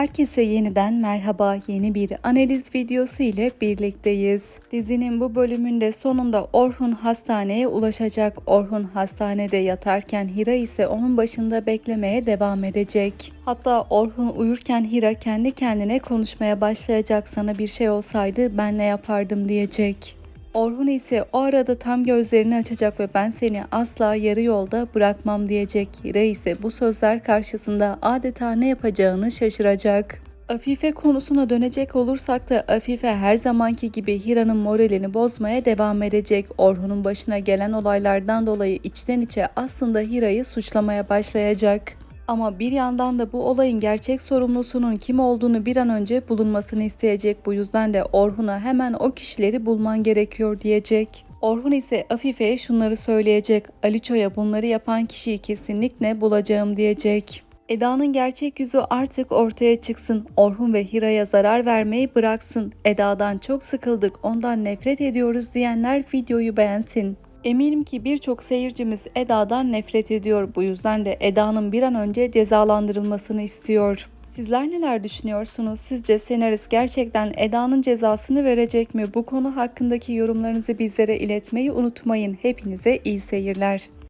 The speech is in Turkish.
Herkese yeniden merhaba. Yeni bir analiz videosu ile birlikteyiz. Dizinin bu bölümünde sonunda Orhun hastaneye ulaşacak. Orhun hastanede yatarken Hira ise onun başında beklemeye devam edecek. Hatta Orhun uyurken Hira kendi kendine konuşmaya başlayacak. Sana bir şey olsaydı ben ne yapardım diyecek. Orhun ise o arada tam gözlerini açacak ve ben seni asla yarı yolda bırakmam diyecek. Hira ise bu sözler karşısında adeta ne yapacağını şaşıracak. Afife konusuna dönecek olursak da Afife her zamanki gibi Hira'nın moralini bozmaya devam edecek. Orhun'un başına gelen olaylardan dolayı içten içe aslında Hira'yı suçlamaya başlayacak. Ama bir yandan da bu olayın gerçek sorumlusunun kim olduğunu bir an önce bulunmasını isteyecek. Bu yüzden de Orhun'a hemen o kişileri bulman gerekiyor diyecek. Orhun ise Afife'ye şunları söyleyecek. Aliço'ya bunları yapan kişiyi kesinlikle bulacağım diyecek. Eda'nın gerçek yüzü artık ortaya çıksın. Orhun ve Hira'ya zarar vermeyi bıraksın. Eda'dan çok sıkıldık, ondan nefret ediyoruz diyenler videoyu beğensin. Eminim ki birçok seyircimiz Eda'dan nefret ediyor. Bu yüzden de Eda'nın bir an önce cezalandırılmasını istiyor. Sizler neler düşünüyorsunuz? Sizce senarist gerçekten Eda'nın cezasını verecek mi? Bu konu hakkındaki yorumlarınızı bizlere iletmeyi unutmayın. Hepinize iyi seyirler.